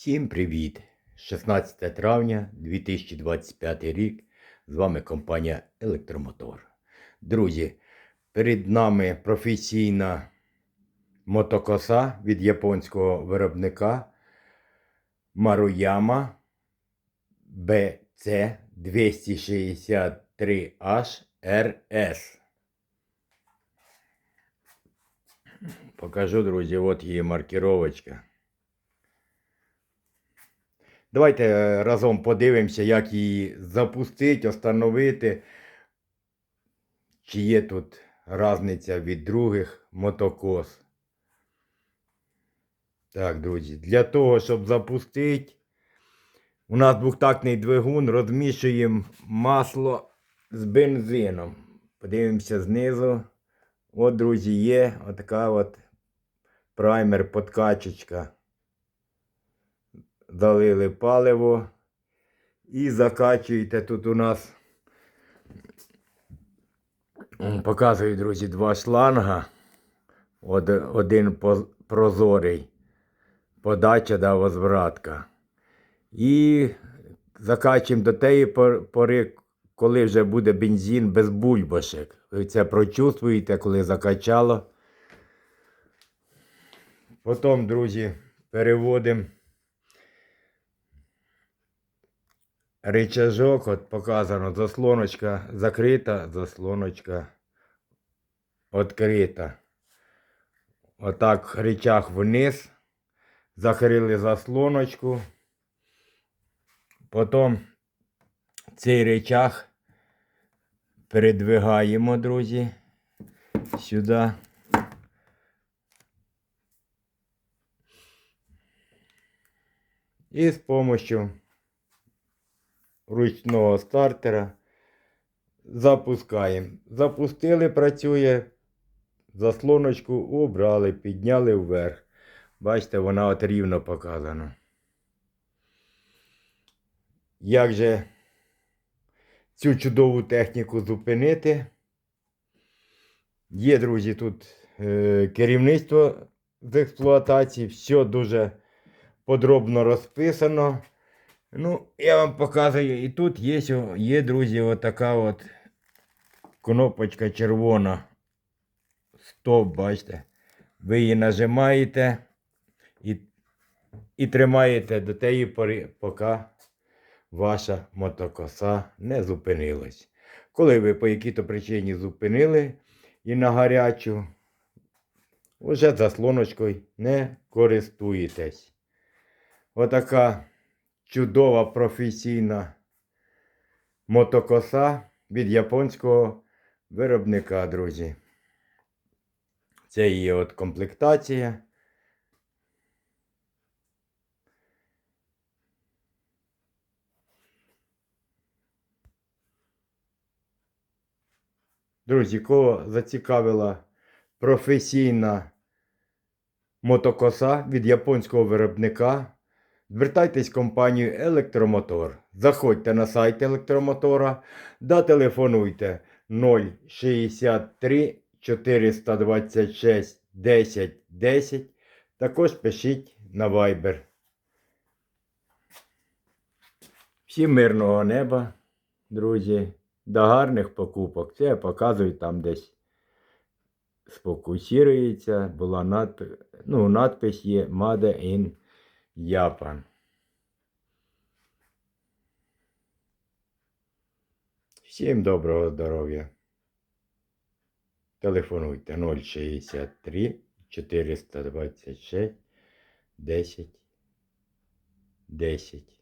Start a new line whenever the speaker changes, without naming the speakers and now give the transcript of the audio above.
Всім привіт! 16 травня 2025 рік. З вами компанія Електромотор. Друзі, перед нами професійна мотокоса від японського виробника Maruяма BC 263H RS. Покажу, друзі, от її маркіровочка. Давайте е, разом подивимося, як її запустити, остановити. Чи є тут різниця від других мотокос. Так, друзі, для того, щоб запустити, у нас двохтактний двигун, розмішуємо масло з бензином. Подивимося знизу. От, друзі, є отака от праймер подкачечка залили паливо і закачуєте тут у нас. Показую, друзі, два шланга. Один прозорий, подача да возвратка. І закачуємо до тієї пори, коли вже буде бензин без бульбашек. Ви це прочувствуєте, коли закачало. Потім, друзі, переводимо. Рычажок, от показано, заслоночка закрита, заслоночка відкрита. Отак рычаг вниз, закрили заслоночку. Потім цей рычаг передвигаємо, друзі, сюди. І з допомогою ручного стартера. Запускаємо. Запустили, працює. Заслоночку убрали, підняли вверх. Бачите, вона от рівно показана. Як же цю чудову техніку зупинити? Є, друзі, тут е, керівництво з експлуатації, все дуже подробно розписано. Ну, я вам показую, і тут є, є друзі, отака от кнопочка червона. Стоп, бачите. Ви її нажимаєте і, і тримаєте до тієї пори, поки ваша мотокоса не зупинилась. Коли ви по якій-то причині зупинили і на гарячу, вже заслоночкою не користуєтесь. Отака чудова професійна мотокоса від японського виробника, друзі. Це її от комплектація. Друзі, кого зацікавила професійна мотокоса від японського виробника, звертайтесь в компанію Електромотор. Заходьте на сайт електромотора да телефонуйте 063 426 10 10. Також пишіть на Viber. Всім мирного неба, друзі. До гарних покупок. Це я показую там десь сфокусується. Була надпис, ну, надпис є Made in Japan. Всім доброго здоров'я. Телефонуйте 063 426 10 10.